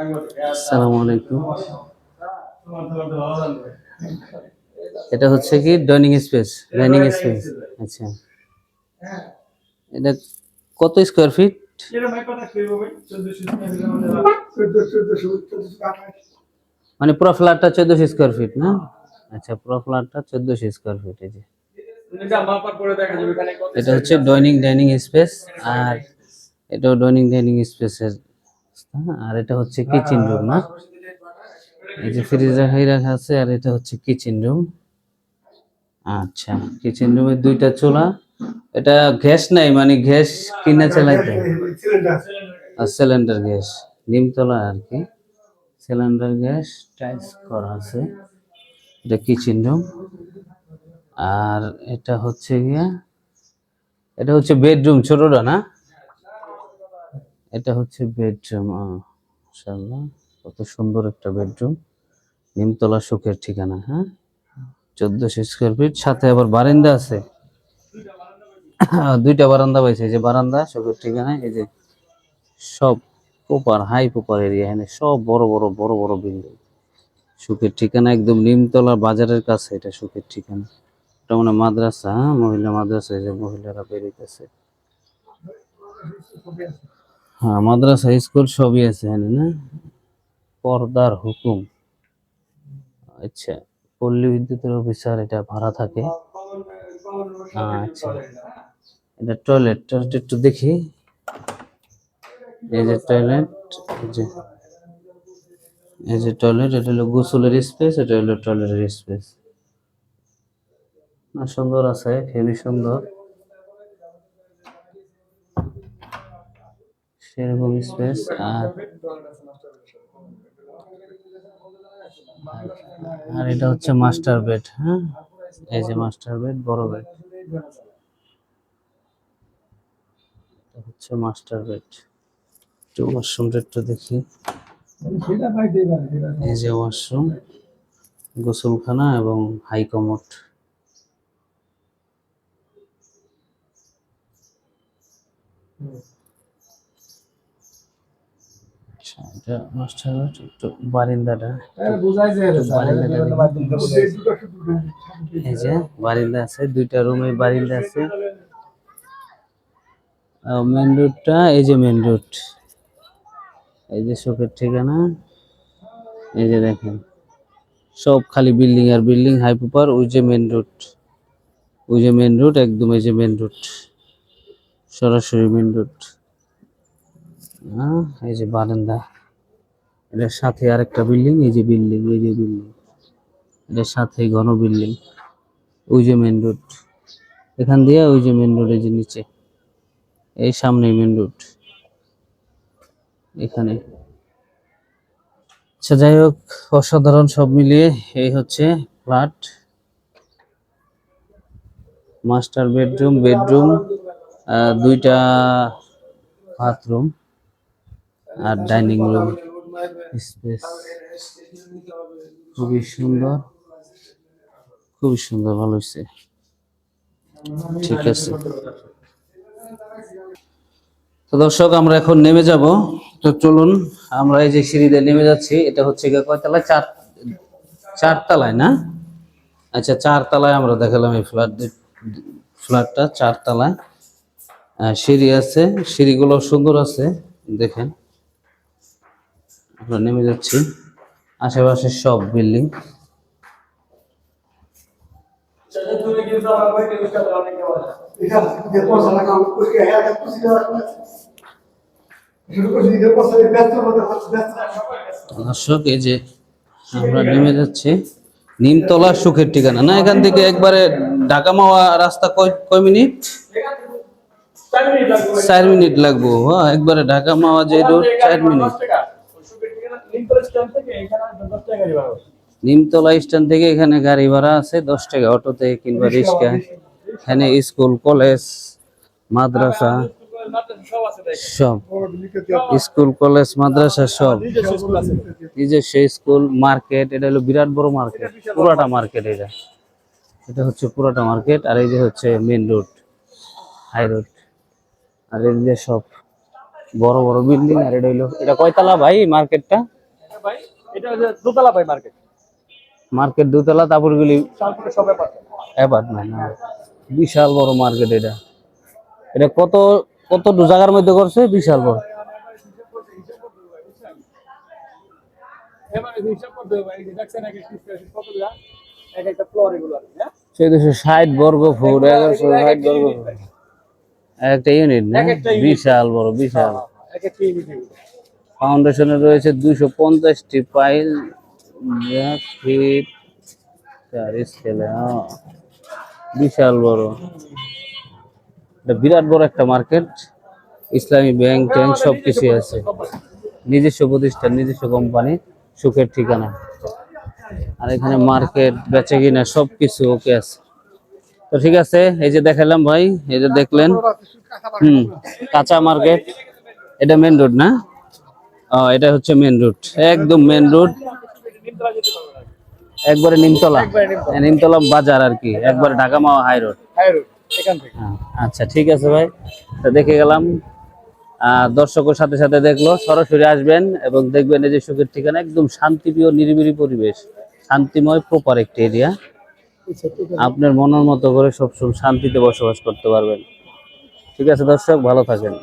আসসালামু আলাইকুম এটা হচ্ছে কি ডাইনিং স্পেস? ডাইনিং স্পেস আচ্ছা। এটা কত স্কোয়ার ফিট? মানে পুরো ফ্ল্যাটটা চোদ্দশো স্কোয়ার ফিট না? আচ্ছা পুরো ফ্ল্যাটটা চোদ্দশো স্কোয়ার ফিট এই যে। এটা হচ্ছে ডাইনিং ডাইনিং স্পেস আর এটাও ডাইনিং ডাইনিং স্পেসের আর এটা হচ্ছে কিচেন রুম না? এই যে ফ্রিজ রাখাই রাখা আছে আর এটা হচ্ছে কিচেন রুম আচ্ছা কিচেন রুমে দুইটা চুলা। এটা গ্যাস নাই মানে গ্যাস কিনে চালাইতে হয়। আর সিলিন্ডার গ্যাস নিমতলা আর কি। সিলিন্ডার গ্যাস টাইলস করা আছে। এটা কিচেন রুম আর এটা হচ্ছে গিয়া এটা হচ্ছে বেডরুম ছোটটা না? এটা হচ্ছে বেডরুম মাশাআল্লাহ। কত সুন্দর একটা বেডরুম। নিমতলা সুখের ঠিকানা হ্যাঁ? চোদ্দশো স্কোয়ার ফিট সাথে আবার বারান্দা আছে। দুইটা বারান্দা পাইছে যে বারান্দা, সুখের ঠিকানা, এই যে সব পোপার হাই পোপার এরিয়া এখানে সব বড় বড় বড় বড় বিল্ডিং সুখের ঠিকানা একদম নিমতলা বাজারের কাছে, এটা সুখের ঠিকানা। এটা মানে মাদ্রাসা হ্যাঁ? মহিলা মাদ্রাসা যে মহিলারা বেরিয়েছে হ্যাঁ মাদ্রাসা, স্কুল সবই আছে এখানে, না? পর্দার হুকুম। আচ্ছা পল্লী বিদ্যুতের অফিসার, এটা ভাড়া থাকে। আচ্ছা। এটা টয়লেট টয়লেট একটু দেখি। এই যে টয়লেট যে, এই যে টয়লেট এটা হলো গোসলের স্পেস এটা হলো টয়লেটের স্পেস না, সুন্দর আছে, হেভি সুন্দর। সেরকম স্পেস আর আর এটা হচ্ছে মাস্টার বেড হ্যাঁ? এই যে মাস্টার বেড বড় বেড হচ্ছে মাস্টার বেড একটু ওয়াশরুমটা একটু দেখি। এই যে ওয়াশরুম গোসলখানা এবং হাই কমোড আচ্ছা এটা মাস্টার একটু বারিন্দাটা এই যে বারিন্দা আছে দুইটা রুমে বারিন্দা আছে। মেন রোডটা এই যে মেন রোড এই যে শোকের ঠিকানা। এই যে দেখেন সব খালি বিল্ডিং আর বিল্ডিং হাই পুপার ওই যে মেন রোড ওই যে মেন রোড একদম এই যে মেন রোড সরাসরি মেন রোড হ্যাঁ এই যে বারান্দা। এটার সাথে আরেকটা বিল্ডিং এই যে বিল্ডিং এই যে বিল্ডিং এটার সাথে ঘন বিল্ডিং ওই যে মেন রোড এখান দিয়ে ওই যে মেন রোড এই যে নিচে। এই সামনে মেন রোড এখানে। আচ্ছা যাই হোক, অসাধারণ সব মিলিয়ে এই হচ্ছে ফ্ল্যাট মাস্টার বেডরুম বেডরুম দুইটা বাথরুম আর ডাইনিং রুম স্পেস খুবই সুন্দর। খুবই সুন্দর ভালো হয়েছে ঠিক আছে। তো দর্শক আমরা এখন নেমে যাব। তো চলুন আমরা এই যে সিঁড়িতে নেমে যাচ্ছি এটা হচ্ছে গিয়ে কয়তলায়? চার চার তলায় না? আচ্ছা চার তলায় আমরা দেখালাম এই ফ্ল্যাট ফ্ল্যাটটা চার তলায় আহ, সিঁড়ি আছে সিঁড়িগুলো সুন্দর আছে দেখেন। আমরা নেমে যাচ্ছি। আশেপাশে সব বিল্ডিং। দর্শক, এই যে আমরা নেমে যাচ্ছি, নিমতলা সুখের ঠিকানা। না, এখান থেকে একবারে ঢাকা মাওয়া রাস্তা কয় মিনিট? চার মিনিট লাগবো। হ্যাঁ একবারে ঢাকা মাওয়া যে রোড, চার মিনিট। নিমতলা স্ট্যান্ড থেকে এখানে গাড়ি ভাড়া আছে দশ টাকা অটোতে কিংবা রিক্সা এখানে স্কুল কলেজ মাদ্রাসা সব। স্কুল কলেজ মাদ্রাসা সব। নিজস্ব স্কুল মার্কেট এটা হলো বিরাট বড় মার্কেট পুরাটা মার্কেট এটা। এটা হচ্ছে পুরাটা মার্কেট আর এই যে হচ্ছে মেন রোড হাই রোড। আর এই যে সব বড় বড় বিল্ডিং আর এটা হইল এটা কয়তলা ভাই মার্কেটটা? ভাই? এটা দোতলা ভাই মার্কেট মার্কেট দুতলা ব্যাপার অ্যাপার্টমেন্ট বিশাল বড় মার্কেট এটা। এটা কত কত দু জায়গার মধ্যে করছে? বিশাল বড়। হ্যাঁ? ষাট বর্গ ফুট এগারোশো ষাট বর্গ ফুট। একটা ইউনিট না বিশাল বড় বিশাল। ফাউন্ডেশনে রয়েছে দুইশো পঞ্চাশটি পাইল। বিশাল বড়। বিরাট বড় একটা মার্কেট। ইসলামী ব্যাংক ট্যাঙ্ক সব কিছুই আছে। নিজস্ব প্রতিষ্ঠান, নিজস্ব কোম্পানি, সুখের ঠিকানা। আর এখানে মার্কেট বেচে কিনা সব কিছু ওকে আছে। তো ঠিক আছে, এই যে দেখালাম ভাই, এই যে দেখলেন। হুম, কাঁচা মার্কেট। এটা মেন রোড না? এটা হচ্ছে মেন রোড একদম মেন না একবারে নিমতলা। হ্যাঁ, নিমতলা বাজার আর কি। একবারে ঢাকা মাওয়া হাই রোড আচ্ছা ঠিক আছে ভাই। তো দেখে গেলাম। দর্শকের সাথে সাথে দেখল। সরাসরি আসবেন এবং দেখবেন এই যে সুখের ঠিকানা একদম শান্তিপ্রিয় নিরিবিলি পরিবেশ। শান্তিময় প্রপার একটা এরিয়া আপনার মনের মতো করে সবসময় শান্তিতে বসবাস করতে পারবেন। ঠিক আছে দর্শক ভালো থাকেন।